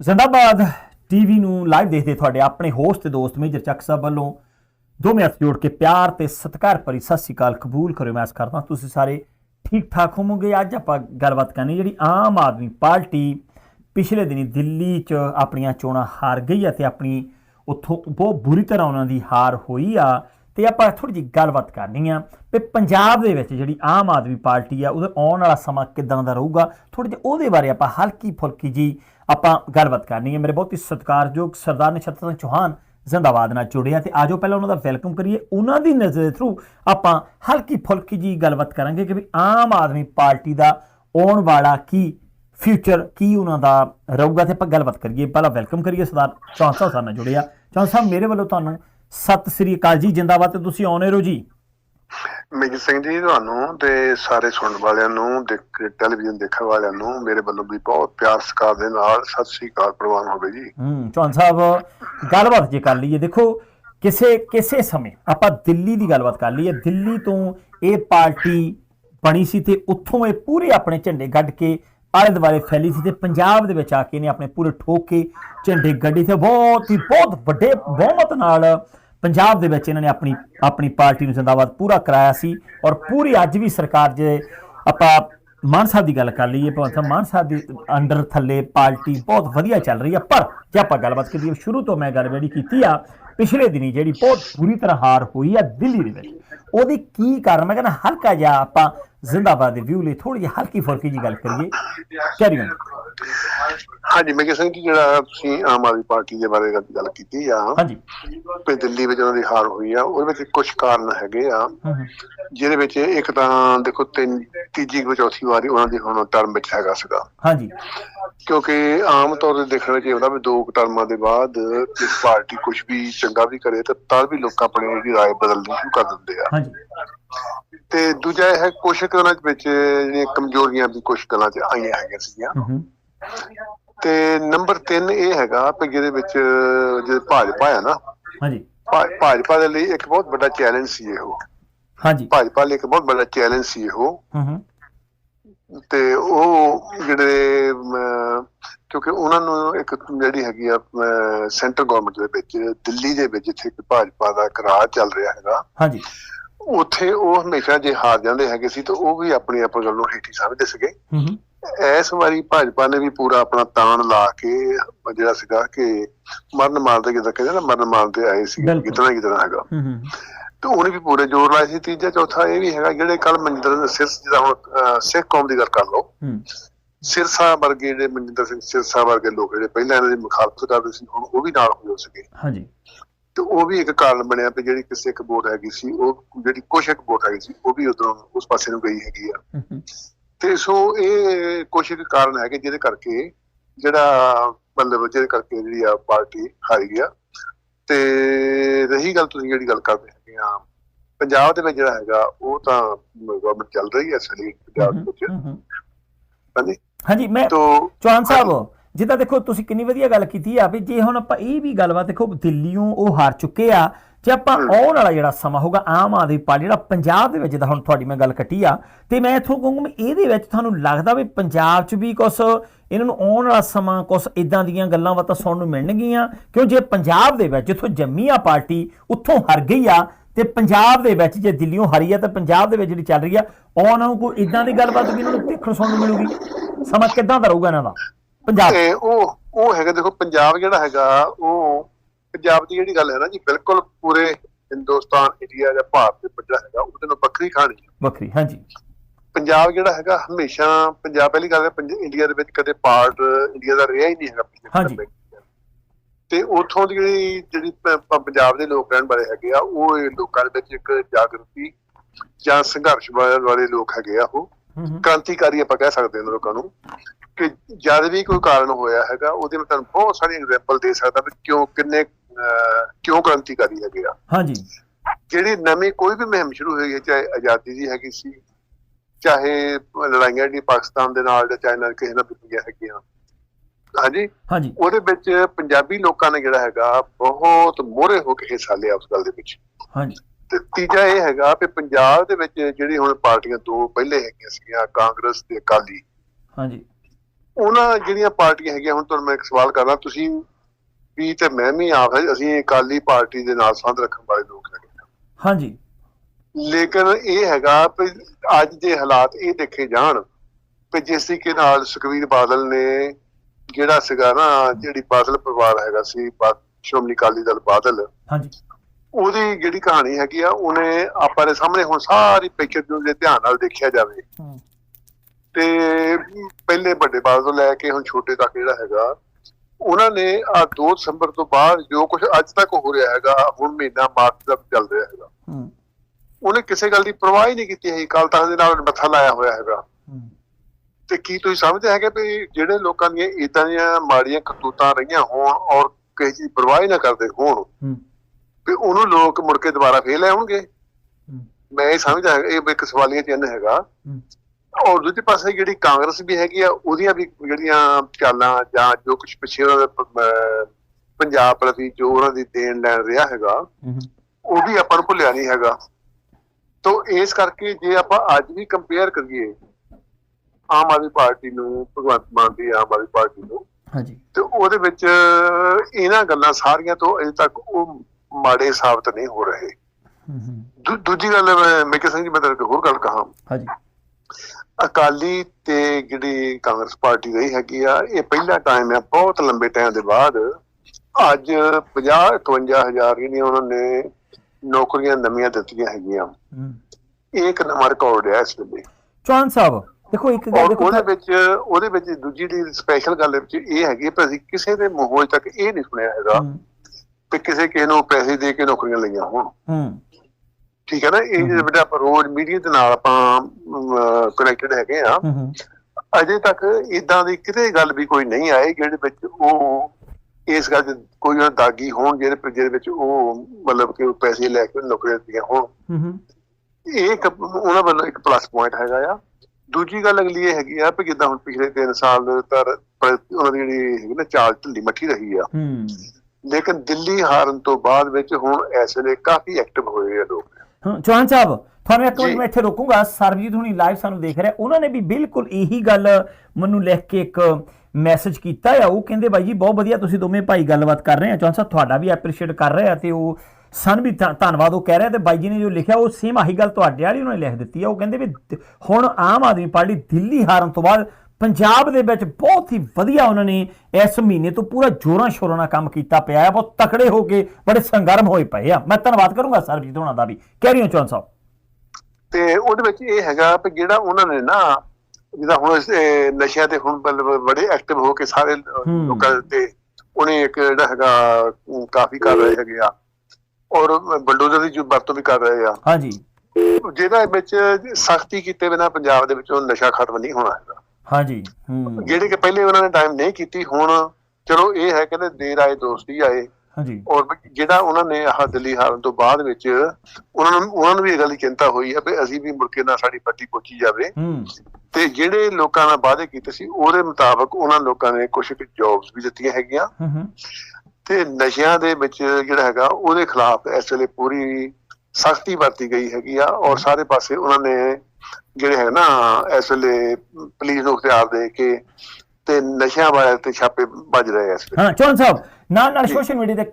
ਜ਼ਿੰਦਾਬਾਦ ਟੀਵੀ ਨੂੰ ਲਾਈਵ ਦੇਖਦੇ ਤੁਹਾਡੇ ਆਪਣੇ ਹੋਸਟ ਤੇ ਦੋਸਤ ਮੇਜਰ ਚੱਕ ਸਾਹਿਬ ਵੱਲੋਂ ਦੋਵੇਂ ਹੱਥ ਜੋੜ ਕੇ ਪਿਆਰ ਤੇ ਸਤਿਕਾਰ ਭਰੀ ਸਤਿ ਸ੍ਰੀ ਅਕਾਲ ਕਬੂਲ ਕਰੋ। ਮੈਂ ਆਸ ਕਰਦਾ ਤੁਸੀਂ ਸਾਰੇ ਠੀਕ ਠਾਕ ਹੋਵੋਗੇ। ਅੱਜ ਆਪਾਂ ਗੱਲਬਾਤ ਕਰਨੀ ਜਿਹੜੀ ਆਮ ਆਦਮੀ ਪਾਰਟੀ ਪਿਛਲੇ ਦਿਨੀ ਦਿੱਲੀ 'ਚ ਆਪਣੀਆਂ ਚੋਣਾਂ ਹਾਰ ਗਈ ਅਤੇ ਆਪਣੀ ਉੱਥੋਂ ਬਹੁਤ ਬੁਰੀ ਤਰ੍ਹਾਂ ਉਹਨਾਂ ਦੀ ਹਾਰ ਹੋਈ ਆ ਤੇ ਆਪਾਂ ਥੋੜੀ ਜਿਹੀ ਗੱਲਬਾਤ ਕਰਨੀ ਆ ਵੀ ਪੰਜਾਬ ਦੇ ਵਿੱਚ ਜਿਹੜੀ ਆਮ ਆਦਮੀ ਪਾਰਟੀ ਆ, ਉਹਦਾ ਆਉਣ ਵਾਲਾ ਸਮਾਂ ਕਿਦਾਂ ਦਾ ਰਹੂਗਾ? ਥੋੜੀ ਜਿਹੀ ਉਹਦੇ ਬਾਰੇ ਆਪਾਂ ਹਲਕੀ ਫੁਲਕੀ ਜੀ ਆਪਾਂ ਗੱਲਬਾਤ ਕਰਨੀ ਹੈ। ਮੇਰੇ ਬਹੁਤ ਹੀ ਸਤਿਕਾਰਯੋਗ ਸਰਦਾਰ ਨਛੱਤਰ ਸਿੰਘ ਚੌਹਾਨ ਜ਼ਿੰਦਾਬਾਦ ਨਾਲ ਜੁੜਿਆ ਤੇ ਆਜੋ ਪਹਿਲਾਂ ਉਹਨਾਂ ਦਾ ਵੈਲਕਮ ਕਰੀਏ। ਉਹਨਾਂ ਦੀ ਨਜ਼ਰ ਦੇ ਥਰੂ ਆਪਾਂ ਹਲਕੀ ਫੁਲਕੀ ਜੀ ਗੱਲਬਾਤ ਕਰਾਂਗੇ ਕਿ ਵੀ ਆਮ ਆਦਮੀ ਪਾਰਟੀ ਦਾ ਆਉਣ ਵਾਲਾ ਕੀ ਫਿਊਚਰ ਕੀ ਉਹਨਾਂ ਦਾ ਰਹੂਗਾ ਤੇ ਆਪਾਂ ਗੱਲਬਾਤ ਕਰੀਏ। ਪਹਿਲਾਂ ਵੈਲਕਮ ਕਰੀਏ ਸਰਦਾਰ ਚੌਹਾਨ ਸਾਹਿਬ ਸਾਡੇ ਨਾਲ ਜੁੜਿਆ ਚੌਹਾਨ ਸਾਹਿਬ, ਮੇਰੇ ਵੱਲੋਂ ਤੁਹਾਨੂੰ ਸਤਿ ਸ੍ਰੀ ਅਕਾਲ ਜੀ। ਜਿੰਦਾਬਾਦ ਤੇ ਤੁਸੀਂ ਆਉਣੇ ਰਹੋ ਜੀ। ਮੇਜਰ ਸਿੰਘ ਜੀ, ਤੁਹਾਨੂੰ ਤੇ ਸਾਰੇ ਸੁਣਨ ਵਾਲਿਆਂ ਨੂੰ ਟੈਲੀਵਿਜ਼ਨ ਦੇਖਣ ਵਾਲਿਆਂ ਨੂੰ ਮੇਰੇ ਵੱਲੋਂ ਵੀ ਬਹੁਤ ਪਿਆਰ ਸਤਿਕਾਰ ਦੇ ਨਾਲ ਸਤਿ ਸ੍ਰੀ ਅਕਾਲ, ਪ੍ਰਵਾਨ ਹੋਵੇ ਜੀ। ਹੂੰ, ਚੌਹਾਨ ਸਾਹਿਬ, ਗੱਲਬਾਤ ਜੇ ਕਰ ਲਈਏ, ਦੇਖੋ, ਕਿਸੇ ਕਿਸੇ ਸਮੇਂ ਆਪਾਂ ਦਿੱਲੀ ਦੀ ਗੱਲਬਾਤ ਕਰ ਲਈਏ, ਦਿੱਲੀ ਤੋਂ ਇਹ ਪਾਰਟੀ ਬਣੀ ਸੀ ਤੇ ਉੱਥੋਂ ਇਹ ਪੂਰੇ ਆਪਣੇ ਝੰਡੇ ਗੱਡ ਕੇ ਆਲੇ ਦੁਆਲੇ ਫੈਲੀ ਸੀ ਤੇ ਪੰਜਾਬ ਦੇ ਵਿੱਚ ਆ ਕੇ ਇਹਨੇ ਆਪਣੇ ਪੂਰੇ ਠੋਕ ਕੇ ਝੰਡੇ ਗੱਡੀ ਤੇ ਬਹੁਤ ਹੀ, ਬਹੁਤ ਵੱਡੇ ਬਹੁਮਤ ਨਾਲ ਪੰਜਾਬ ਦੇ ਵਿੱਚ ਇਹਨਾਂ ਨੇ ਆਪਣੀ ਆਪਣੀ ਪਾਰਟੀ ਨੂੰ ਜ਼ਿੰਦਾਬਾਦ ਪੂਰਾ ਕਰਾਇਆ ਸੀ ਔਰ ਪੂਰੀ ਅੱਜ ਵੀ ਸਰਕਾਰ ਜੇ ਆਪਾਂ ਮਾਨ ਸਾਹਿਬ ਦੀ ਗੱਲ ਕਰ ਲਈਏ, ਭਗਵੰਤ ਸਿੰਘ ਮਾਨ ਸਾਹਿਬ ਦੀ ਅੰਡਰ ਥੱਲੇ ਪਾਰਟੀ ਬਹੁਤ ਵਧੀਆ ਚੱਲ ਰਹੀ ਹੈ ਪਰ ਜੇ ਆਪਾਂ ਗੱਲਬਾਤ ਕਰੀਏ, ਸ਼ੁਰੂ ਤੋਂ ਮੈਂ ਗੱਲ ਜਿਹੜੀ ਕੀਤੀ ਆ, ਪਿਛਲੇ ਦਿਨੀ ਜਿਹੜੀ ਬਹੁਤ ਬੁਰੀ ਤਰ੍ਹਾਂ ਹਾਰ ਹੋਈ ਆ ਦਿੱਲੀ ਦੇ ਵਿੱਚ, ਉਹਦੇ ਕੀ ਕਾਰਨ? ਮੈਂ ਕਹਿੰਦਾ ਹਲਕਾ ਜਿਹਾ ਆਪਾਂ ਜ਼ਿੰਦਾਬਾਦ ਦੇ ਵਿਊ ਲਈ ਥੋੜੀ ਜਿਹੀ ਹਲਕੀ ਫੁਲਕੀ ਜੀ ਗੱਲ ਕਰੀਏ। ਕੈਰੀ ਔਨ ਹਾਂਜੀ ਮੇਜਰ ਸਿੰਘ ਜੀ ਜਿਹੜਾ ਤੁਸੀਂ ਆਮ ਆਦਮੀ ਪਾਰਟੀ ਦੇ ਬਾਰੇ ਗੱਲ ਗੱਲ ਕੀਤੀ ਆ ਹਾਂਜੀ ਕਿ ਦਿੱਲੀ ਵਿੱਚ ਉਹਨਾਂ ਦੀ ਹਾਰ ਹੋਈ ਆ ਉਹਦੇ ਵਿੱਚ ਕੁਝ ਕਾਰਨ ਹੈਗੇ ਆ ਹੂੰ ਹੂੰ ਜਿਹਦੇ ਵਿੱਚ ਇੱਕ ਤਾਂ ਦੇਖੋ ਤਿੰਨ ਤੀਜੀ ਕਿ ਚੌਥੀ ਵਾਰੀ ਉਹਨਾਂ ਦੀ ਹੁਣ ਟਰਮ ਵਿੱਚ ਹੈਗਾ ਸੀਗਾ ਹਾਂਜੀ ਕਿਉਂਕਿ ਆਮ ਤੌਰ ਤੇ ਦੇਖਣ ਵਿੱਚ ਇਹ ਹੁੰਦਾ ਵੀ ਦੋ ਕੁ ਟਰਮਾਂ ਦੇ ਬਾਅਦ ਜੇ ਪਾਰਟੀ ਕੁਝ ਵੀ ਚੰਗਾ ਵੀ ਕਰੇ ਤਾਂ ਤਾਂ ਵੀ ਲੋਕ ਆਪਣੀ ਜਿਹੜੀ رائے ਬਦਲਣੀ ਸ਼ੁਰੂ ਕਰ ਦਿੰਦੇ ਆ ਹਾਂਜੀ ਤੇ ਦੂਜਾ ਇਹ ਹੈ ਕੁਝ ਗੱਲਾਂ ਦੇ ਵਿੱਚ ਜਿਹੜੀਆਂ ਕਮਜ਼ੋਰੀਆਂ ਵੀ ਕੁਝ ਗੱਲਾਂ 'ਚ ਆਈਆਂ ਹੈਗੀਆਂ ਸੀਗੀਆਂ ਹੂੰ ਹੂੰ ਤੇ ਨੰਬਰ 3 ਇਹ ਹੈਗਾ ਕਿ ਜਿਹਦੇ ਵਿੱਚ ਜੇ ਭਾਜਪਾ ਹੈ ਨਾ ਹਾਂਜੀ। ਭਾਜਪਾ ਦੇ ਲਈ ਇੱਕ ਬਹੁਤ ਵੱਡਾ ਚੈਲੰਜ ਸੀ ਇਹੋ ਹਾਂਜੀ। ਭਾਜਪਾ ਲਈ ਇੱਕ ਬਹੁਤ ਵੱਡਾ ਚੈਲੰਜ ਸੀ ਇਹੋ ਹੂੰ ਹੂੰ। ਤੇ ਉਹ ਜਿਹੜੇ ਕਿਉਂਕਿ ਉਹਨਾਂ ਨੂੰ ਇੱਕ ਜਿਹੜੀ ਹੈਗੀ ਆ ਸੈਂਟਰ ਗਵਰਨਮੈਂਟ ਦੇ ਵਿੱਚ ਦਿੱਲੀ ਦੇ ਵਿੱਚ ਜਿੱਥੇ ਭਾਜਪਾ ਦਾ ਇੱਕ ਰਾਜ ਚੱਲ ਰਿਹਾ ਹੈਗਾ ਹਾਂਜੀ। ਉੱਥੇ ਉਹ ਹਮੇਸ਼ਾ ਜੇ ਹਾਰ ਜਾਂਦੇ ਹੈਗੇ ਸੀ ਤਾਂ ਉਹ ਵੀ ਆਪਣੀ ਆਪਣੀ ਗੱਲ ਨੂੰ ਹੇਠੀ ਸਮਝਦੇ ਸੀਗੇ। ਹੂੰ ਹੂੰ। ਇਸ ਵਾਰੀ ਭਾਜਪਾ ਨੇ ਵੀ ਪੂਰਾ ਆਪਣਾ ਤਾਣ ਲਾ ਕੇ ਜਿਹੜਾ ਸੀਗਾ ਕਿ ਮਰਨ ਮਾਰਦੇ ਕਿਦਾਂ ਕਹਿੰਦੇ ਨਾ ਮਰਨ ਮਾਰਦੇ ਆਏ ਸੀ। ਕਿਤਨਾ ਕਿਤਨਾ ਹੈਗਾ। ਹੂੰ ਹੂੰ। ਤੇ ਉਹਨੇ ਵੀ ਪੂਰੇ ਜ਼ੋਰ ਲਾਏ ਸੀ। ਤੀਜਾ ਚੌਥਾ ਇਹ ਵੀ ਹੈਗਾ ਜਿਹੜੇ ਕੱਲ ਮਨਜਿੰਦਰ ਸਿਰਸ ਜਿਹਦਾ ਹੁਣ ਸਿੱਖ ਕੌਮ ਦੀ ਗੱਲ ਕਰ ਲਓ। ਸਿਰਸਾ ਵਰਗੇ ਜਿਹੜੇ ਮਨਜਿੰਦਰ ਸਿੰਘ ਸਿਰਸਾ ਵਰਗੇ ਲੋਕ ਜਿਹੜੇ ਪਹਿਲਾਂ ਇਹਨਾਂ ਦੀ ਮੁਖਾਲਫਤ ਕਰਦੇ ਸੀ ਹੁਣ ਉਹ ਵੀ ਨਾਲ ਹੋ ਸਕੇ ਹਾਂਜੀ। ਤੇ ਉਹ ਵੀ ਇੱਕ ਕਾਰਨ ਬਣਿਆ ਵੀ ਜਿਹੜੀ ਕਿਸੇ ਇੱਕ ਵੋਟ ਹੈਗੀ ਸੀ ਉਹ ਜਿਹੜੀ ਕੁਛ ਇੱਕ ਵੋਟ ਹੈਗੀ ਸੀ ਉਹ ਵੀ ਉਧਰੋਂ ਉਸ ਪਾਸੇ ਨੂੰ ਗਈ ਹੈਗੀ ਆ। ਹੂੰ ਹੂੰ। ਤੇ ਸੋ ਇਹ ਕੁਛ ਇੱਕ ਕਾਰਨ ਹੈਗੇ ਜਿਹਦੇ ਕਰਕੇ ਜਿਹੜਾ ਮਤਲਬ ਜਿਹਦੇ ਕਰਕੇ ਜਿਹੜੀ ਆ ਪਾਰਟੀ ਹਾਰੀ ਗਿਆ ਤੇ ਰਹੀ ਗੱਲ ਤੁਸੀਂ ਜਿਹੜੀ ਗੱਲ ਕਰਦੇ ਹੈਗੇ ਆ ਪੰਜਾਬ ਦੇ ਵਿੱਚ ਜਿਹੜਾ ਹੈਗਾ ਉਹ ਤਾਂ ਗਵਰਨਮੈਂਟ ਚੱਲ ਰਹੀ ਹੈ ਲਈ ਪੰਜਾਬ ਵਿੱਚ। ਹੂੰ ਹੂੰ ਹਾਂਜੀ। ਹਾਂਜੀ ਮੈਂ ਚੌਹਾਨ ਸਾਹਿਬ ਜਿੱਦਾਂ ਦੇਖੋ ਤੁਸੀਂ ਕਿੰਨੀ ਵਧੀਆ ਗੱਲ ਕੀਤੀ ਆ ਵੀ ਜੇ ਹੁਣ ਆਪਾਂ ਇਹ ਵੀ ਗੱਲਬਾਤ ਦੇਖੋ ਦਿੱਲੀੋਂ ਉਹ ਹਾਰ ਚੁੱਕੇ ਆ ਜੇ ਆਪਾਂ ਆਉਣ ਵਾਲਾ ਜਿਹੜਾ ਸਮਾਂ ਹੋਗਾ ਆਮ ਆਦਮੀ ਪਾਰਟੀ ਜਿਹੜਾ ਪੰਜਾਬ ਦੇ ਵਿੱਚ ਜਿੱਦਾਂ ਹੁਣ ਤੁਹਾਡੀ ਮੈਂ ਗੱਲ ਕੱਟੀ ਆ ਤੇ ਮੈਂ ਇਥੋਂ ਕਹੂੰਗਾ ਵੀ ਇਹਦੇ ਵਿੱਚ ਤੁਹਾਨੂੰ ਲੱਗਦਾ ਵੀ ਪੰਜਾਬ 'ਚ ਵੀ ਕੁਝ ਇਹਨਾਂ ਨੂੰ ਆਉਣ ਵਾਲਾ ਸਮਾਂ ਕੁਝ ਇਦਾਂ ਦੀਆਂ ਗੱਲਾਂ ਬਾਤਾਂ ਸੁਣਨ ਨੂੰ ਮਿਲਣਗੀਆਂ? ਕਿਉਂ ਜੇ ਪੰਜਾਬ ਦੇ ਵਿੱਚ ਜਿੱਥੋਂ ਜੰਮੀ ਆ ਪਾਰਟੀ ਉੱਥੋਂ ਹਾਰ ਗਈ ਆ ਤੇ ਪੰਜਾਬ ਦੇ ਵਿੱਚ ਜੇ ਦਿੱਲੀੋਂ ਹਾਰੀ ਆ ਤਾਂ ਪੰਜਾਬ ਦੇ ਵਿੱਚ ਜਿਹੜੀ ਚੱਲ ਰਹੀ ਆ ਉਹਨਾਂ ਨੂੰ ਕੋਈ ਇਦਾਂ ਦੀ ਗੱਲਬਾਤ ਵੀ ਇਹਨਾਂ ਨੂੰ ਦੇਖਣ ਸੁਣਨ ਨੂੰ ਮਿਲੂਗੀ? ਸਮਾਂ ਕਿੱਦਾਂ ਦਾ ਰਹੂਗਾ ਇਹਨਾਂ ਦਾ? ਪੰਜਾਬ ਉਹ ਉਹ ਹੈਗਾ ਦੇਖੋ ਪੰਜਾਬ ਜਿਹੜਾ ਹੈਗਾ ਉਹ ਪੰਜਾਬ ਦੀ ਜਿਹੜੀ ਗੱਲ ਹੈ ਨਾ ਜੀ ਬਿਲਕੁਲ ਪੂਰੇ ਹਿੰਦੁਸਤਾਨ ਇੰਡੀਆ ਜਾਂ ਭਾਰਤ ਦੇ ਜਿਹੜਾ ਹੈਗਾ ਉਹਦੇ ਨਾਲ ਵੱਖਰੀ ਕਹਾਣੀ ਹੈ। ਵੱਖਰੀ ਹਾਂਜੀ। ਪੰਜਾਬ ਜਿਹੜਾ ਹੈਗਾ ਹਮੇਸ਼ਾ ਪੰਜਾਬ ਪਹਿਲੀ ਗੱਲ ਹੈ ਪੰਜ- ਇੰਡੀਆ ਦੇ ਵਿੱਚ ਕਦੇ ਪਾਰਟ ਇੰਡੀਆ ਦਾ ਰਿਹਾ ਹੀ ਨਹੀਂ ਹੈਗਾ ਹਾਂਜੀ। ਤੇ ਉਥੋਂ ਦੀ ਜਿਹੜੀ ਜਿਹੜੀ ਪੰਜਾਬ ਦੇ ਲੋਕ ਰਹਿਣ ਵਾਲੇ ਹੈਗੇ ਆ ਉਹ ਲੋਕਾਂ ਦੇ ਵਿੱਚ ਇੱਕ ਜਾਗਰਤੀ ਜਾਂ ਸੰਘਰਸ਼ ਵਾਲੇ ਲੋਕ ਹੈਗੇ ਆ ਉਹ। ਕ੍ਰਾਂਤੀਕਾਰੀ ਆਪਾਂ ਕਹਿ ਸਕਦੇ ਹਾਂ ਲੋਕਾਂ ਨੂੰ ਕਿ ਜਦ ਵੀ ਕੋਈ ਕਾਰਨ ਹੋਇਆ ਹੈਗਾ ਉਹਦੇ ਮੈਂ ਤੁਹਾਨੂੰ ਬਹੁਤ ਸਾਰੀ ਐਗਜ਼ਾਮਪਲ ਦੇ ਸਕਦਾ ਵੀ ਕਿਉਂ ਕਿੰਨੇ ਕਿਉਂ ਕ੍ਰਾਂਤੀਕਾਰੀ ਹੈਗੇ ਆ। ਹਾਂਜੀ। ਜਿਹੜੀ ਨਵੀਂ ਕੋਈ ਵੀ ਮੁਹਿੰਮ ਸ਼ੁਰੂ ਹੋਈ ਹੈ ਚਾਹੇ ਆਜ਼ਾਦੀ ਦੀ ਹੈਗੀ ਸੀ ਚਾਹੇ ਲੜਾਈਆਂ ਜਿਹੜੀ ਪਾਕਿਸਤਾਨ ਦੇ ਨਾਲ ਚਾਈਨਾ ਕਿਸੇ ਨਾਲ ਹੋਈਆਂ ਹੈਗੀਆਂ। ਹਾਂਜੀ? ਹਾਂਜੀ। ਉਹਦੇ ਵਿੱਚ ਪੰਜਾਬੀ ਲੋਕਾਂ ਨੇ ਜਿਹੜਾ ਹੈਗਾ ਬਹੁਤ ਮੋਹਰੇ ਹੋ ਕੇ ਹਿੱਸਾ ਲਿਆ ਉਸ ਗੱਲ ਦੇ ਵਿੱਚ। ਹਾਂਜੀ। ਤੇ ਤੀਜਾ ਇਹ ਹੈਗਾ ਕਿ ਪੰਜਾਬ ਦੇ ਵਿੱਚ ਜਿਹੜੀ ਹੁਣ ਪਾਰਟੀਆਂ ਦੋ ਪਹਿਲੇ ਹੈਗੀਆਂ ਸੀਗੀਆਂ ਕਾਂਗਰਸ ਤੇ ਅਕਾਲੀ। ਹਾਂਜੀ। ਉਹਨਾਂ ਜਿਹੜੀਆਂ ਪਾਰਟੀਆਂ ਹੈਗੀਆਂ ਹੁਣ ਤੁਹਾਨੂੰ ਮੈਂ ਇੱਕ ਸਵਾਲ ਕਰਦਾ ਤੁਸੀਂ ਵੀ ਤੇ ਮੈਂ ਵੀ ਆਪ ਅਸੀਂ ਅਕਾਲੀ ਪਾਰਟੀ ਦੇ ਨਾਲ ਸੰਬੰਧ ਰੱਖਣ ਵਾਲੇ ਲੋਕ ਹੈਗੇ। ਹਾਂਜੀ। ਲੇਕਿਨ ਇਹ ਹੈਗਾ ਵੀ ਅੱਜ ਦੇ ਹਾਲਾਤ ਇਹ ਦੇਖੇ ਜਾਣ ਕਿ ਜਿਸ ਤਰੀਕੇ ਨਾਲ ਸੁਖਵੀਰ ਬਾਦਲ ਨੇ ਜਿਹੜਾ ਸੀਗਾ ਨਾ ਜਿਹੜੀ ਬਾਦਲ ਪਰਿਵਾਰ ਹੈਗਾ ਸੀ ਸ਼੍ਰੋਮਣੀ ਅਕਾਲੀ ਦਲ ਬਾਦਲ ਹਾਂਜੀ। ਉਹਦੀ ਜਿਹੜੀ ਕਹਾਣੀ ਹੈਗੀ ਆ ਉਹਨੇ ਆਪਾਂ ਦੇ ਸਾਹਮਣੇ ਹੁਣ ਸਾਰੀ ਪਿਕਚਰ ਨੂੰ ਜੇ ਧਿਆਨ ਨਾਲ ਦੇਖਿਆ ਜਾਵੇ। ਤੇ ਪਹਿਲੇ ਵੱਡੇ ਬਾਦਲ ਤੋਂ ਲੈ ਕੇ ਹੁਣ ਛੋਟੇ ਤੱਕ ਜਿਹੜਾ ਹੈਗਾ ਉਹਨਾਂ ਨੇ ਆ 2 ਦਸੰਬਰ ਤੋਂ ਬਾਅਦ ਜੋ ਕੁਝ ਅੱਜ ਤੱਕ ਹੋ ਰਿਹਾ ਹੈਗਾ ਹੁਣ ਮਹੀਨਾ ਮਾਰਚ ਤੱਕ ਚੱਲ ਰਿਹਾ ਹੈਗਾ। ਉਹਨੇ ਕਿਸੇ ਗੱਲ ਦੀ ਪਰਵਾਹ ਹੀ ਨਹੀਂ ਕੀਤੀ ਹੈ ਕੱਲ ਤੱਕ ਦੇ ਨਾਲ ਮੱਥਾ ਲਾਇਆ ਹੋਇਆ ਹੈਗਾ। ਤੇ ਕੀ ਤੁਸੀਂ ਸਮਝਦੇ ਹੈਗੇ ਵੀ ਜਿਹੜੇ ਲੋਕਾਂ ਦੀਆਂ ਇਦਾਂ ਦੀਆਂ ਮਾੜੀਆਂ ਕਰਤੂਤਾਂ ਰਹੀਆਂ ਹੋਣ ਔਰ ਕਿਸੇ ਦੀ ਪਰਵਾਹ ਹੀ ਨਾ ਕਰਦੇ ਹੋਣ? ਵੀ ਉਹਨੂੰ ਲੋਕ ਮੁੜ ਕੇ ਦੁਬਾਰਾ ਫੇਰ ਲੈ ਆਉਣਗੇ। ਮੈਂ ਇਹ ਸਮਝਦਾ ਇਹ ਇੱਕ ਸਵਾਲੀਆ ਚਿੰਨ੍ਹ ਹੈਗਾ। ਔਰ ਦੂਜੇ ਪਾਸੇ ਜਿਹੜੀ ਕਾਂਗਰਸ ਵੀ ਹੈਗੀ ਆ ਉਹਦੀਆਂ ਵੀ ਜਿਹੜੀਆਂ ਚਾਲਾਂ ਜਾਂ ਜੋ ਕੁਝ ਪਿੱਛੇ ਉਹਨਾਂ ਦਾ ਅਹ, ਪੰਜਾਬ ਪ੍ਰਤੀ ਜੋ ਉਹਨਾਂ ਦੀ ਦੇਣ ਲੈਣ ਰਿਹਾ ਹੈਗਾ ਉਹ ਵੀ ਆਪਾਂ ਨੂੰ ਭੁੱਲਿਆ ਨਹੀਂ ਹੈਗਾ। ਤੋਂ ਇਸ ਕਰਕੇ ਜੇ ਆਪਾਂ ਅੱਜ ਵੀ ਕੰਪੇਅਰ ਕਰੀਏ ਆਮ ਆਦਮੀ ਪਾਰਟੀ ਨੂੰ ਭਗਵੰਤ ਮਾਨ ਦੀ ਆਮ ਆਦਮੀ ਪਾਰਟੀ ਨੂੰ ਹਾਂਜੀ। ਤੇ ਉਹਦੇ ਵਿੱਚ ਇਹਨਾਂ ਗੱਲਾਂ ਸਾਰੀਆਂ ਤੋਂ ਅਜੇ ਤੱਕ ਉਹ ਮਾੜੇ ਸਾਬਤ ਨਹੀਂ ਹੋ ਰਹੇ। ਹੂੰ ਹੂੰ। ਦੂ- ਦੂਜੀ ਗੱਲ ਮੈਂ ਮੈਂ ਕਿਸੇ ਜੀ ਮੈਂ ਤੇਰੇ ਹੋਰ ਗੱਲ ਕਹਾਂ। ਹਾਂਜੀ। ਅਕਾਲੀ ਤੇ ਜਿਹੜੀ ਕਾਂਗਰਸ ਪਾਰਟੀ ਰਹੀ ਹੈਗੀ ਆ ਇਹ ਪਹਿਲਾ ਟਾਈਮ ਆ ਬਹੁਤ ਲੰਬੇ ਟਾਈਮ ਦੇ ਬਾਅਦ ਅੱਜ 50 51 ਹਜ਼ਾਰ ਜਿਹੜੀਆਂ ਉਹਨਾਂ ਨੇ ਨੌਕਰੀਆਂ ਨਵੀਆਂ ਦਿੱਤੀਆਂ ਹੈਗੀਆਂ। ਹੂੰ। ਇਹ ਇੱਕ ਨਵਾਂ ਰਿਕਾਰਡ ਹੈ ਇਸ ਵੇਲੇ। ਚੌਹਾਨ ਸਾਹਿਬ ਦੇਖੋ ਇੱਕ ਗੱਲ ਦੇਖੋ ਉਹਦੇ ਵਿੱਚ ਉਹਦੇ ਵਿੱਚ ਦੂਜੀ ਦੀ ਸਪੈਸ਼ਲ ਗੱਲ ਵਿੱਚ ਇਹ ਹੈਗੀ ਕਿ ਅਸੀਂ ਕਿਸੇ ਦੇ ਮੂੰਹੋਂ ਤੱਕ ਇਹ ਨਹੀਂ ਸੁਣਿਆ ਹੈਗਾ ਕਿ ਕਿਸੇ ਕਿਸੇ ਨੂੰ ਪੈਸੇ ਦੇ ਕੇ ਨੌਕਰੀਆਂ ਲਈਆਂ ਹੋਣ। ਹੂੰ। ਠੀਕ ਹੈ ਨਾ? ਇਹ ਜਿਹੜਾ ਬੇਟਾ ਆਪਾਂ ਰੋਜ਼ ਮੀਡੀਆ ਦੇ ਨਾਲ ਆਪਾਂ ਕਨੈਕਟਡ ਹੈਗੇ ਆ। ਅਜੇ ਤੱਕ ਇਦਾਂ ਦੀ ਕਿਤੇ ਗੱਲ ਵੀ ਕੋਈ ਨਹੀਂ ਆਈ ਜਿਹਦੇ ਵਿੱਚ ਉਹ ਇਸ ਗੱਲ 'ਚ ਕੋਈ ਉਹਨਾਂ ਦਾਗੀ ਹੋਣ ਜਿਹਦੇ ਜਿਹਦੇ ਵਿੱਚ ਉਹ ਮਤਲਬ ਕਿ ਉਹ ਪੈਸੇ ਲੈ ਕੇ ਨੌਕਰੀਆਂ ਦਿੱਤੀਆਂ ਹੋਣ। ਇਹ ਇੱਕ ਉਹਨਾਂ ਵੱਲੋਂ ਇੱਕ ਪਲੱਸ ਪੁਆਇੰਟ ਹੈਗਾ ਆ। ਦੂਜੀ ਗੱਲ ਅਗਲੀ ਇਹ ਹੈਗੀ ਆ ਕਿ ਜਿੱਦਾਂ ਹੁਣ ਪਿਛਲੇ 3 ਸਾਲ ਤਰ ਉਹਨਾਂ ਦੀ ਜਿਹੜੀ ਹੈਗੀ ਨਾ ਚਾਲ ਢਿੱਲੀ ਮੱਠੀ ਰਹੀ ਆ। ਹੂੰ। ਲੇਕਿਨ ਦਿੱਲੀ ਹਾਰਨ ਤੋਂ ਬਾਅਦ ਵਿੱਚ ਹੁਣ ਇਸ ਵੇਲੇ ਕਾਫੀ ਐਕਟਿਵ ਹੋਏ ਆ ਲੋਕ। ਹਾਂ ਚੌਹਾਨ ਸਾਹਿਬ ਤੁਹਾਨੂੰ ਇੱਕ ਮਿੰਟ। ਮੈਂ ਇੱਥੇ ਰੋਕੂੰਗਾ ਸਰਬਜੀਤ ਹੁਣੀ ਲਾਈਵ ਸਾਨੂੰ ਦੇਖ ਰਿਹਾ। ਉਹਨਾਂ ਨੇ ਵੀ ਬਿਲਕੁਲ ਇਹੀ ਗੱਲ ਮੈਨੂੰ ਲਿਖ ਕੇ ਇੱਕ ਮੈਸੇਜ ਕੀਤਾ ਆ। ਉਹ ਕਹਿੰਦੇ ਬਾਈ ਜੀ ਬਹੁਤ ਵਧੀਆ ਤੁਸੀਂ ਦੋਵੇਂ ਭਾਈ ਗੱਲਬਾਤ ਕਰ ਰਹੇ ਆ। ਚੌਹਾਨ ਸਾਹਿਬ ਤੁਹਾਡਾ ਵੀ ਐਪਰੀਸ਼ੀਏਟ ਕਰ ਰਹੇ ਆ ਤੇ ਉਹ ਸਨ ਵੀ ਧੰਨਵਾਦ ਉਹ ਕਹਿ ਰਿਹਾ ਤੇ ਬਾਈ ਜੀ ਨੇ ਜੋ ਲਿਖਿਆ ਉਹ ਸੇਮ ਆਹੀ ਗੱਲ ਤੁਹਾਡੇ ਵਾਲੀ ਉਹਨਾਂ ਨੇ ਲਿਖ ਦਿੱਤੀ ਆ। ਉਹ ਕਹਿੰਦੇ ਵੀ ਹੁਣ ਆਮ ਆਦਮੀ ਪਾਰਟੀ ਦਿੱਲੀ ਹਾਰਨ ਤੋਂ ਬਾਅਦ ਪੰਜਾਬ ਦੇ ਵਿੱਚ ਬਹੁਤ ਹੀ ਵਧੀਆ ਉਹਨਾਂ ਨੇ ਇਸ ਮਹੀਨੇ ਤੋਂ ਪੂਰਾ ਜੋਰਾਂ ਸ਼ੋਰਾਂ ਨਾਲ ਕੰਮ ਕੀਤਾ ਪਿਆ ਹੈ। ਬਹੁਤ ਤਕੜੇ ਹੋ ਕੇ ਬੜੇ ਸੰਗਰਮ ਹੋਏ ਪਏ ਆ। ਮੈਂ ਧੰਨਵਾਦ ਕਰੂੰਗਾ ਸਰਬਜੀਤ ਹੋਣਾ ਦਾ ਵੀ। ਕਹਿ ਰਹੀ ਹਾਂ ਚੌਹਾਨ ਸਾਹਿਬ। ਤੇ ਉਹਦੇ ਵਿੱਚ ਇਹ ਹੈਗਾ ਕਿ ਜਿਹੜਾ ਉਹਨਾਂ ਨੇ ਨਾ ਜਿਹਦਾ ਹੁਣ ਨਸ਼ਿਆਂ ਤੇ ਹੁਣ ਬੜੇ ਐਕਟਿਵ ਹੋ ਕੇ ਸਾਰੇ। ਲੋਕਾਂ ਤੇ ਉਹਨੇ ਇੱਕ ਜਿਹੜਾ ਹੈਗਾ ਕਾਫੀ ਕਰ ਰਹੇ ਹੈਗੇ ਆ। ਔਰ ਬਲਡੋਜ਼ਰ ਦੀ ਜੋ ਵਰਤੋਂ ਵੀ ਕਰ ਰਹੇ ਆ। ਹਾਂਜੀ। ਜਿਹਦਾ ਵਿੱਚ ਸਖਤੀ ਕੀਤੇ ਬਿਨਾ ਪੰਜਾਬ ਦੇ ਵਿੱਚੋਂ ਨਸ਼ਾ ਖਤਮ ਨਹੀਂ ਹੋਣਾ ਹੈਗਾ। ਹਾਂਜੀ ਹੂੰ। ਜਿਹੜੇ ਕਿ ਪਹਿਲੇ ਉਹਨਾਂ ਨੇ ਟਾਈਮ ਨਹੀਂ ਕੀਤੀ ਹੁਣ ਚਲੋ ਇਹ ਹੈ ਕਹਿੰਦੇ ਦੇਰ ਆਏ ਦੋਸਤੀ ਆਏ। ਹਾਂਜੀ। ਔਰ ਜਿਹੜਾ ਉਹਨਾਂ ਨੇ ਆਹ ਦਿੱਲੀ ਹਾਰਨ ਤੋਂ ਬਾਅਦ ਵਿੱਚ ਉਹਨਾਂ ਨੂੰ ਉਹਨਾਂ ਨੂੰ ਵੀ ਇਹ ਗੱਲ ਦੀ ਚਿੰਤਾ ਹੋਈ ਹੈ ਵੀ ਅਸੀਂ ਵੀ ਮੁੜ ਕੇ ਨਾ ਸਾਡੀ ਪੱਟੀ ਪੋਚੀ ਜਾਵੇ। ਹੂੰ। ਤੇ ਜਿਹੜੇ ਲੋਕਾਂ ਨਾਲ ਵਾਅਦੇ ਕੀਤੇ ਸੀ ਉਹਦੇ ਮੁਤਾਬਕ ਉਹਨਾਂ ਲੋਕਾਂ ਨੇ ਕੁਝ ਕੁ ਜੌਬਸ ਵੀ ਦਿੱਤੀਆਂ ਹੈਗੀਆਂ। ਹੂੰ ਹੂੰ। ਤੇ ਨਸ਼ਿਆਂ ਦੇ ਵਿੱਚ ਜਿਹੜਾ ਹੈਗਾ ਉਹਦੇ ਖਿਲਾਫ ਇਸ ਵੇਲੇ ਪੂਰੀ ਸਖਤੀ ਵਰਤੀ ਗਈ ਹੈਗੀ ਆ ਔਰ ਸਾਰੇ ਪਾਸੇ ਉਹਨਾਂ ਨੇ ਜਿਹੜੇ ਹੈ ਨਾ ਇਸ ਵੇਲੇ ਪੁਲਿਸ ਨੂੰ ਇਖਤਿਆਰ ਦੇ ਕੇ ਤੇ ਨਸ਼ਿਆਂ ਵਾਲੇ ਤੇ ਛਾਪੇ ਵੱਜ ਰਹੇ ਆ ਇਸ ਵੇਲੇ। ਹਾਂ ਚੌਹਾਨ ਸਾਹਿਬ ਨਾਲ ਨਾਲ ਸੋਸ਼ਲ ਮੀਡੀਆ ਤੇ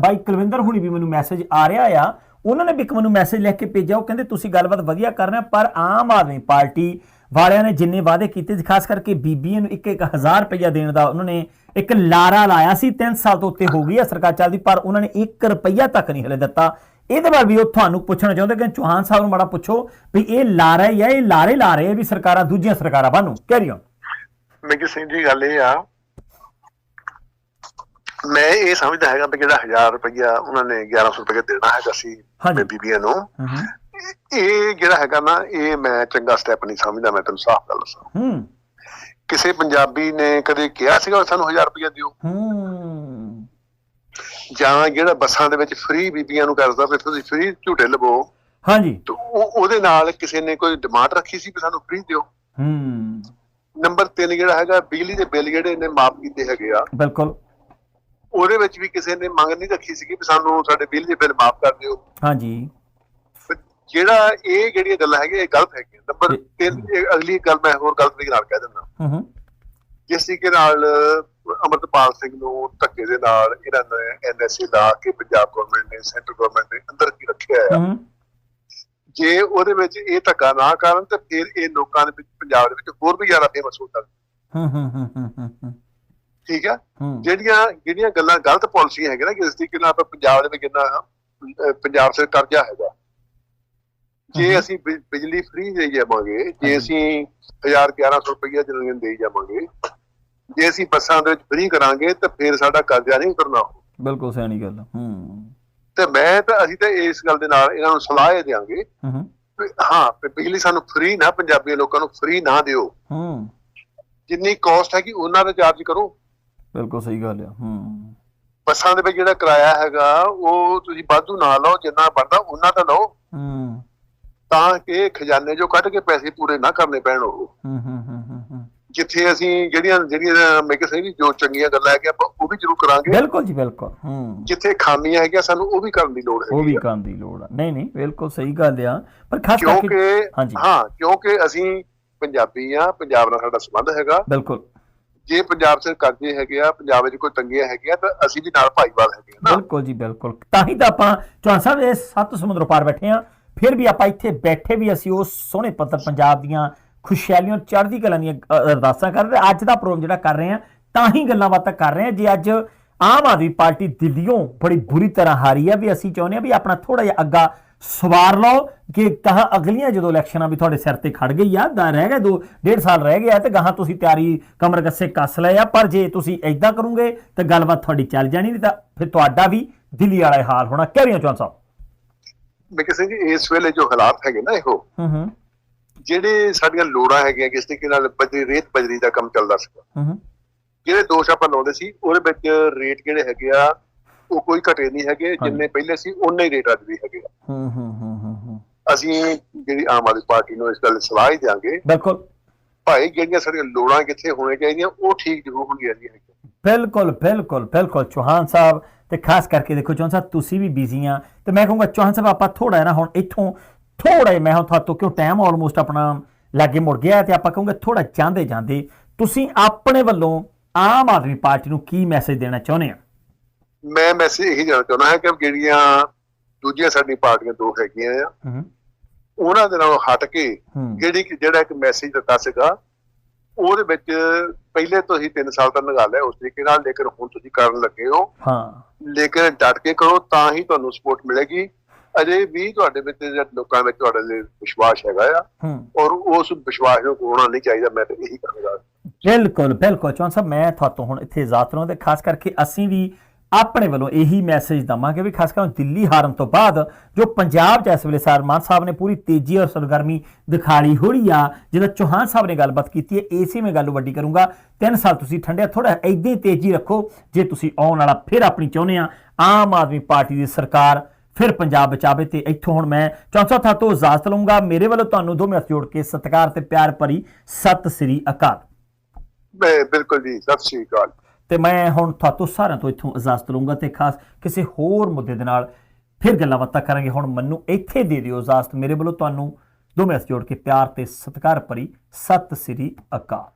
ਬਾਈ ਕੁਲਵਿੰਦਰ ਹੁਣੀ ਵੀ ਮੈਨੂੰ ਮੈਸੇਜ ਆ ਰਿਹਾ ਆ। ਉਹਨਾਂ ਨੇ ਵੀ ਇੱਕ ਮੈਨੂੰ ਮੈਸੇਜ ਲਿਖ ਕੇ ਭੇਜਿਆ ਉਹ ਕਹਿੰਦੇ ਤੁਸੀਂ ਗੱਲਬਾਤ ਵਧੀਆ ਕਰ ਰਹੇ ਹੋ ਪਰ ਆਮ ਆਦਮੀ ਪਾਰਟੀ ਵਾਲਿਆਂ ਨੇ ਜਿੰਨੇ ਵਾਅਦੇ ਕੀਤੇ ਸੀ ਖਾਸ ਕਰਕੇ ਬੀਬੀਆਂ ਨੂੰ ਇੱਕ ਇੱਕ ਹਜ਼ਾਰ ਰੁਪਇਆ ਦੇਣ ਦਾ ਉਹਨਾਂ ਨੇ ਇੱਕ ਲਾਰਾ ਲਾਇਆ ਸੀ 3 ਸਾਲ ਤੋਂ ਉੱਤੇ ਹੋ ਗਈ ਹੈ ਸਰਕਾਰ ਚੱਲਦੀ ਪਰ ਉਹਨਾਂ ਨੇ 1 ਰੁਪਇਆ ਤੱਕ ਨਹੀਂ ਹਲੇ ਦਿੱਤਾ। ਇਹਦੇ ਬਾਰੇ ਵੀ ਉਹ ਤੁਹਾਨੂੰ ਪੁੱਛਣਾ ਚਾਹੁੰਦੇ ਕਿ ਚੌਹਾਨ ਸਾਹਿਬ ਨੂੰ ਮਾੜਾ ਪੁੱਛੋ ਵੀ ਇਹ ਲਾਰਾ ਹੀ ਹੈ ਇਹ ਲਾਰੇ ਲਾ ਰਹੇ ਆ ਵੀ ਸਰਕਾਰਾਂ ਦੂਜੀਆਂ ਸਰਕਾਰਾਂ ਬਾਨੂੰ ਕਹਿ ਹੋ ਮੇਰੀ ਸਿੰਘ ਜੀ ਗੱਲ ਇਹ ਆ ਮੈਂ ਇਹ ਸਮਝਦਾ ਹੈਗਾ ਵੀ ਜਿਹੜਾ 1000 ਰੁਪਇਆ ਉਹਨਾਂ ਨੇ 1100 ਰੁਪਇਆ ਦੇਣਾ ਹੈਗਾ ਸੀ। ਬੀਬੀਆਂ ਨੂੰ ਇਹ ਜਿਹੜਾ ਹੈਗਾ ਨਾ ਇਹ ਮੈਂ ਚੰਗਾ ਸਟੈਪ ਨਹੀਂ ਸਮਝਦਾ ਮੈਂ ਤੈਨੂੰ ਸਾਫ਼ ਗੱਲ ਦੱਸਾਂ। ਹੂੰ। ਕਿਸੇ ਪੰਜਾਬੀ ਨੇ ਕਦੇ ਕਿਹਾ ਸੀਗਾ ਸਾਨੂੰ 1000 ਰੁਪਇਆ ਦਿਓ? ਹੂੰ। ਜਾਂ ਜਿਹੜਾ ਬੱਸਾਂ ਦੇ ਵਿੱਚ ਫ੍ਰੀ ਬੀਬੀਆਂ ਨੂੰ ਕਰਦਾ ਵੀ ਤੁਸੀਂ ਫ੍ਰੀ ਝੂਟੇ ਲਵੋ। ਹਾਂਜੀ। ਉਹਦੇ ਨਾਲ ਕਿਸੇ ਨੇ ਕੋਈ ਡਿਮਾਂਡ ਰੱਖੀ ਸੀ ਵੀ ਸਾਨੂੰ ਫ੍ਰੀ ਦਿਓ? ਹੂੰ। ਨੰਬਰ 3 ਜਿਹੜਾ ਹੈਗਾ ਬਿਜਲੀ ਦੇ ਬਿੱਲ ਜਿਹੜੇ ਇਹਨੇ ਮਾਫ ਕੀਤੇ ਹੈਗੇ ਆ। ਬਿਲਕੁਲ। ਉਹਦੇ ਵਿੱਚ ਵੀ ਕਿਸੇ ਨੇ ਮੰਗ ਨਹੀਂ ਰੱਖੀ ਸੀ ਕਿ ਸਾਨੂੰ ਸਾਡੇ ਬਿਜਲੀ ਦੇ ਬਿੱਲ ਮਾਫ ਕਰ ਦਿਓ। ਹਾਂਜੀ। ਜਿਹੜਾ ਇਹ ਜਿਹੜੀਆਂ ਗੱਲਾਂ ਹੈਗੀਆਂ ਇਹ ਗਲਤ ਹੈਗੀਆਂ। ਨੰਬਰ ਜੀ। 3 ਅਗਲੀ ਗੱਲ ਮੈਂ ਹੋਰ ਗਲਤ ਤਰੀਕੇ ਨਾਲ ਕਹਿ ਦਿੰਦਾ। ਹੂੰ ਹੂੰ। ਜਿਸ ਤਰੀਕੇ ਨਾਲ ਅਮਰਤਪਾਲ ਸਿੰਘ ਨੂੰ ਧੱਕੇ ਦੇ ਨਾਲ ਇਹਨਾਂ ਨੇ ਐਨਐਸਏ ਲਾ ਕੇ ਪੰਜਾਬ ਗਵਰਨਮੈਂਟ ਨੇ ਸੈਂਟਰ ਗਵਰਨਮੈਂਟ ਨੇ ਅੰਦਰ ਕੀ ਰੱਖਿਆ ਹੂੰ ਜੇ ਉਹਦੇ ਵਿੱਚ ਇਹ ਧੱਕਾ ਨਾ ਕਰਨ ਤੇ ਫਿਰ ਇਹ ਲੋਕਾਂ ਦੇ ਵਿੱਚ ਪੰਜਾਬ ਦੇ ਵਿੱਚ ਹੋਰ ਵੀ ਜ਼ਿਆਦਾ ਫੇਮਸ ਹੋ ਸਕਦਾ ਹੂੰ ਹੂੰ ਹੂੰ ਹੂੰ ਠੀਕ ਹੂੰ ਜਿਹੜੀਆਂ ਜਿਹੜੀਆਂ ਗੱਲਾਂ ਗਲਤ ਪਾਲਿਸੀਆਂ ਹੈਗੀਆਂ ਨਾ ਜਿਸ ਤਰੀਕੇ ਨਾਲ ਆਪਾਂ ਪੰਜਾਬ ਦੇ ਵਿੱਚ ਅਹ, ਪੰਜਾਬ ਸੇ ਕਰਜ਼ਾ ਹੈਗਾ। ਜੇ। ਅਸੀਂ ਬਿਜਲੀ ਫ੍ਰੀ ਦੇਈ ਜਾਵਾਂਗੇ ਜੇ ਅਸੀਂ 1000 1100 ਰੁਪਈਆ ਜਨਰਲ ਨੂੰ ਦੇਈ ਜਾਵਾਂਗੇ ਜੇ ਅਸੀਂ ਬੱਸਾਂ ਦੇ ਵਿੱਚ ਫ੍ਰੀ ਕਰਾਂਗੇ ਤਾਂ ਫਿਰ ਸਾਡਾ ਕਰਜ਼ਾ ਨਹੀਂ ਉਤਰਨਾ। ਬਿਲਕੁਲ ਸਿਆਣੀ ਗੱਲ। ਹੂੰ। ਤੇ ਮੈਂ ਤਾਂ ਅਸੀਂ ਤਾਂ ਇਸ ਗੱਲ ਦੇ ਨਾਲ ਇਹਨਾਂ ਨੂੰ ਸਲਾਹ ਇਹ ਦਿਆਂਗੇ ਹੂੰ ਹੂੰ। ਬਿਜਲੀ ਸਾਨੂੰ ਫ੍ਰੀ ਨਾ ਪੰਜਾਬੀ ਲੋਕਾਂ ਨੂੰ ਫ੍ਰੀ ਨਾ ਦਿਓ। ਹੂੰ। ਜਿੰਨੀ ਕਾਸਟ ਹੈ ਕਿ ਉਹਨਾਂ ਦਾ ਚਾਰਜ ਕਰੋ। ਬਿਲਕੁਲ ਸਹੀ ਗੱਲ ਆ। ਹੂੰ। ਬੱਸਾਂ ਦੇ ਵਿੱਚ ਜਿਹੜਾ ਕਿਰਾਇਆ ਹੈਗਾ ਉਹ ਤੁਸੀਂ ਵਾਧੂ ਨਾ ਲਓ ਜਿੰਨਾ ਬਣਦਾ ਉਹਨਾਂ ਤਾਂ ਲਓ। ਹੂੰ। ਤਾਂ ਕਿ ਖਜ਼ਾਨੇ ਚੋਂ ਕੱਢ ਕੇ ਪੈਸੇ ਪੂਰੇ ਨਾ ਕਰਨੇ ਪੈਣ ਉਹ। ਹੂੰ ਹੂੰ ਹੂੰ ਹੂੰ, ਹੂੰ। ਜਿੱਥੇ ਅਸੀਂ ਜਿਹੜੀਆਂ ਜਿਹੜੀਆਂ ਮੈਂ ਕਿਸੇ ਵੀ ਜੋ ਚੰਗੀਆਂ ਗੱਲਾਂ ਹੈਗੀਆਂ ਆਪਾਂ ਉਹ ਵੀ ਜ਼ਰੂਰ ਕਰਾਂਗੇ। ਬਿਲਕੁਲ ਜੀ ਬਿਲਕੁਲ। ਹੂੰ। ਜਿੱਥੇ ਖਾਮੀਆਂ ਹੈਗੀਆਂ ਸਾਨੂੰ ਉਹ ਵੀ ਕਰਨ ਦੀ ਲੋੜ ਉਹ ਵੀ। ਕਰਨ ਦੀ ਲੋੜ ਆ। ਨਹੀਂ ਨਹੀਂ ਬਿਲਕੁਲ ਸਹੀ ਗੱਲ ਆ। ਪਰ ਖਾਸ ਕਰਕੇ। ਹਾਂ ਕਿਉਂਕਿ ਅਸੀਂ ਪੰਜਾਬੀ ਆ ਪੰਜਾਬ ਨਾਲ ਸਾਡਾ ਸੰਬੰਧ ਹੈਗਾ। ਬਿਲਕੁਲ। ਜੇ ਪੰਜਾਬ ਸੇ ਕਰਜ਼ੇ ਹੈਗੇ ਆ ਪੰਜਾਬ ਵਿੱਚ ਕੋਈ ਤੰਗੀਆਂ ਹੈਗੀਆਂ ਤਾਂ ਅਸੀਂ ਵੀ ਨਾਲ ਭਾਈਵਾਲ ਹੈਗੇ ਆ ਬਿਲਕੁਲ ਜੀ ਬਿਲਕੁਲ। ਤਾਂ ਹੀ ਤਾਂ ਆਪਾਂ ਚੌਹਾਨ ਸਾਹਿਬ ਇਹ ਸੱਤ ਸਮੁੰਦਰੋਂ ਪਾਰ ਬੈਠੇ ਆ। ਫਿਰ ਵੀ ਆਪਾਂ ਇੱਥੇ ਬੈਠੇ ਵੀ ਅਸੀਂ ਉਸ ਸੋਹਣੇ ਪੱਤਰ ਪੰਜਾਬ ਦੀਆਂ ਖੁਸ਼ਹਾਲੀਆਂ, ਚੜ੍ਹਦੀ ਕਲਾਂ ਦੀਆਂ ਅਰਦਾਸਾਂ ਕਰ ਰਹੇ ਅੱਜ ਦਾ ਪ੍ਰੋਗਰਾਮ ਜਿਹੜਾ ਕਰ ਰਹੇ ਆ ਤਾਂ ਹੀ ਗੱਲਾਂ ਬਾਤਾਂ ਕਰ ਰਹੇ ਆ ਜੇ ਅੱਜ ਆਮ ਆਦਮੀ ਪਾਰਟੀ ਦਿੱਲੀੋਂ ਬੜੀ ਬੁਰੀ ਤਰ੍ਹਾਂ ਹਾਰੀ ਆ, ਵੀ ਅਸੀਂ ਚਾਹੁੰਦੇ ਆ ਵੀ ਆਪਣਾ ਥੋੜਾ ਜਿਹਾ ਅੱਗਾ ਸਵਾਰ ਲਓ ਕਿ ਕਹਾ ਅਗਲੀਆਂ ਜਦੋਂ ਇਲੈਕਸ਼ਨਾਂ ਵੀ ਤੁਹਾਡੇ ਸਿਰ ਤੇ ਖੜ ਗਈ ਆ ਦਾ ਰਹਿ ਗਏ ਦੋ, ਡੇਢ ਸਾਲ ਰਹਿ ਗਿਆ ਤੇ ਗਾਹਾਂ ਤੁਸੀਂ ਤਿਆਰੀ ਕਮਰ ਕੱਸੇ ਕੱਸ ਲਏ ਆ। ਪਰ ਜੇ ਤੁਸੀਂ ਐਦਾਂ ਕਰੋਗੇ ਤਾਂ ਗੱਲਬਾਤ ਤੁਹਾਡੀ ਚੱਲ ਜਾਣੀ ਨਹੀਂ ਤਾਂ ਫਿਰ ਤੁਹਾਡਾ ਵੀ ਦਿੱਲੀ ਵਾਲਾ ਹਾਲ ਹੋਣਾ। ਕਹਿ ਰਹੇ ਹੋ ਚੌਹਾਨ ਸਾਹਿਬ। ਮੈਂ ਕਿਸੇ ਜੀ ਇਸ ਵੇਲੇ ਜੋ ਹਾਲਾਤ ਹੈਗੇ ਨਾ ਇਹੋ ਹੂੰ ਹੂੰ ਜਿਹੜੇ ਸਾਡੀਆਂ ਲੋੜਾਂ ਹੈਗੀਆਂ ਕਿਸ ਤਰੀਕੇ ਨਾਲ ਬਜਰੀ ਰੇਤ ਬਜਰੀ ਦਾ ਕੰਮ ਚੱਲਦਾ ਸੀ ਹੂੰ ਹੂੰ ਜਿਹੜੇ ਦੋਸ਼ ਆਪਾਂ ਲਾਉਂਦੇ ਸੀ ਉਹਦੇ ਵਿੱਚ ਰੇਟ ਜਿਹੜੇ ਹੈਗੇ ਆ ਉਹ ਕੋਈ ਘਟੇ ਨਹੀਂ ਹੈਗੇ ਜਿੰਨੇ ਪਹਿਲੇ ਸੀ ਉਨੇ ਹੀ ਰੇਟ ਅੱਜ ਵੀ ਹੈਗੇ ਆ। ਹੂੰ ਹੂੰ ਹੂੰ ਹੂੰ ਹੂੰ ਅਸੀਂ ਜਿਹੜੀ ਆਮ ਆਦਮੀ ਪਾਰਟੀ ਨੂੰ ਇਸ ਗੱਲ ਸਲਾਹ ਹੀ ਦਿਆਂਗੇ। ਬਿਲਕੁਲ। ਭਾਈ ਜਿਹੜੀਆਂ ਸਾਡੀਆਂ ਲੋੜਾਂ ਕਿੱਥੇ ਹੋਣੀਆਂ ਚਾਹੀਦੀਆਂ ਉਹ ਠੀਕ ਜ਼ਰੂਰ ਹੋਣਗੀਆਂ ਚਾਹੀਦੀਆਂ। ਬਿਲਕੁਲ ਬਿਲਕੁਲ ਬਿਲਕੁਲ। ਚੌਹਾਨ ਸਾਹਿਬ ਤੇ ਖਾਸ ਕਰਕੇ ਦੇਖੋ ਚੌਹਾਨ ਸਾਹਿਬ ਤੁਸੀਂ ਵੀ ਬਿਜ਼ੀ ਆ ਤੇ ਮੈਂ ਕਹੂੰਗਾ ਚੌਹਾਨ ਸਾਹਿਬ ਆਪਾਂ ਥੋੜਾ ਨਾ ਹੁਣ ਇੱਥੋਂ ਥੋੜਾ ਮੈਂ ਹੁਣ ਤੁਹਾਤੋਂ ਕਿਉਂ ਟਾਈਮ ਆਲਮੋਸਟ ਆਪਣਾ ਲਾਗੇ ਮੁੜ ਗਿਆ ਤੇ ਆਪਾਂ ਕਹੂੰਗਾ ਥੋੜਾ ਜਾਂਦੇ ਜਾਂਦੇ ਤੁਸੀਂ ਆਪਣੇ ਵੱਲੋਂ ਆਮ ਆਦਮੀ ਪਾਰਟੀ ਨੂੰ ਕੀ ਮੈਸੇਜ ਦੇਣਾ ਚਾਹੁੰਦੇ ਆ? ਮੈਂ ਮੈਸੇਜ ਇਹੀ ਦੇਣਾ ਚਾਹੁੰਦਾ ਹਾਂ ਕਿ ਜਿਹੜੀਆਂ ਦੂਜੀਆਂ ਸਾਡੀਆਂ ਪਾਰਟੀਆਂ ਦੋ ਹੈਗੀਆਂ ਆ ਉਹਨਾਂ ਦੇ ਨਾਲੋਂ ਹਟ ਕੇ ਜਿਹੜੀ ਜਿਹੜਾ ਇੱਕ ਮੈਸੇਜ ਦਿੱਤਾ ਸੀਗਾ ਉਹਦੇ ਵਿੱਚ ਪਹਿਲੇ ਤੋਂ ਹੀ 3 ਸਾਲ ਦਾ ਨਿਗਾਲ ਹੈ ਉਸ ਤਰੀਕੇ ਨਾਲ ਲੇਕਿਨ ਹੁਣ ਤੁਸੀਂ ਕਰਨ ਲੱਗੇ ਹੋ। ਹਾਂ। ਲੇਕਿਨ ਡਟ ਕੇ ਕਰੋ ਤਾਂ ਹੀ ਤੁਹਾਨੂੰ ਸਪੋਰਟ ਮਿਲੇਗੀ। ਅਜੇ ਵੀ ਤੁਹਾਡੇ ਵਿੱਚ ਜਿਹੜਾ ਲੋਕਾਂ ਵਿੱਚ ਤੁਹਾਡੇ ਲਈ ਵਿਸ਼ਵਾਸ ਹੈਗਾ ਆ। ਔਰ ਉਸ ਵਿਸ਼ਵਾਸ ਨੂੰ ਕੋਣਾ ਨਹੀਂ ਚਾਹੀਦਾ ਮੈਂ ਤਾਂ ਇਹੀ ਕਹਾਂਗਾ। ਬਿਲਕੁਲ ਬਿਲਕੁਲ। ਸਾਹਿਬ ਮੈਂ ਤੁਹਾਤੋਂ ਹੁਣ ਇੱਥੇ ਲਵਾਂ ਤੇ ਖਾਸ ਕਰਕੇ ਅਸੀਂ ਵੀ ਆਪਣੇ ਵੱਲੋਂ ਇਹੀ ਮੈਸੇਜ ਦਵਾਂਗੇ ਵੀ ਖਾਸ ਕਰਕੇ ਦਿੱਲੀ ਹਾਰਨ ਤੋਂ ਬਾਅਦ ਜੋ ਪੰਜਾਬ 'ਚ ਇਸ ਵੇਲੇ ਸਰਮਾਨ ਸਾਹਿਬ ਨੇ ਪੂਰੀ ਤੇਜ਼ੀ ਔਰ ਸਰਗਰਮੀ ਦਿਖਾਲੀ ਹੋਈ ਆ ਜਿਹਦਾ ਚੌਹਾਨ ਸਾਹਿਬ ਨੇ ਗੱਲਬਾਤ ਕੀਤੀ ਹੈ ਇਸੇ ਮੈਂ ਗੱਲ ਵੱਡੀ ਕਰੂੰਗਾ। ਤਿੰਨ ਸਾਲ ਤੁਸੀਂ ਠੰਡਿਆ ਥੋੜਾ ਏਦਾਂ ਹੀ ਤੇਜ਼ੀ ਰੱਖੋ, ਜੇ ਤੁਸੀਂ ਆਉਣ ਵਾਲਾ ਫਿਰ ਆਪਣੀ ਚਾਹੁੰਦੇ ਆ, ਆਮ ਆਦਮੀ ਪਾਰਟੀ ਦੀ ਸਰਕਾਰ ਫਿਰ ਪੰਜਾਬ ਬਚਾਵੇ ਤੇ ਇੱਥੋਂ ਹੁਣ ਮੈਂ ਚੌਂਸਾ ਥਾ ਤੋਂ ਇਜਾਜ਼ਤ ਲਵਾਂਗਾ ਮੇਰੇ ਵੱਲੋਂ ਤੁਹਾਨੂੰ ਦੋਵੇਂ ਹੱਥ ਜੋੜ ਕੇ ਸਤਿਕਾਰ ਤੇ ਪਿਆਰ ਭਰੀ ਸਤਿ ਸ੍ਰੀ ਅਕਾਲ। ਬਿਲਕੁਲ ਜੀ, ਸਤਿ ਸ਼੍ਰੀ ਅਕਾਲ। ਤੇ ਮੈਂ ਹੁਣ ਤੁਹਾਤੋਂ ਸਾਰਿਆਂ ਤੋਂ ਇੱਥੋਂ ਇਜਾਜ਼ਤ ਲਵਾਂਗਾ ਤੇ ਖਾਸ ਕਿਸੇ ਹੋਰ ਮੁੱਦੇ ਦੇ ਨਾਲ ਫਿਰ ਗੱਲਾਂ ਬਾਤਾਂ ਕਰਾਂਗੇ। ਹੁਣ ਮੈਨੂੰ ਇੱਥੇ ਦੇ ਦਿਓ ਇਜਾਜ਼ਤ। ਮੇਰੇ ਵੱਲੋਂ ਤੁਹਾਨੂੰ ਦੋਵੇਂ ਹੱਥ ਜੋੜ ਕੇ ਪਿਆਰ ਤੇ ਸਤਿਕਾਰ ਭਰੀ ਸਤਿ ਸ੍ਰੀ ਅਕਾਲ।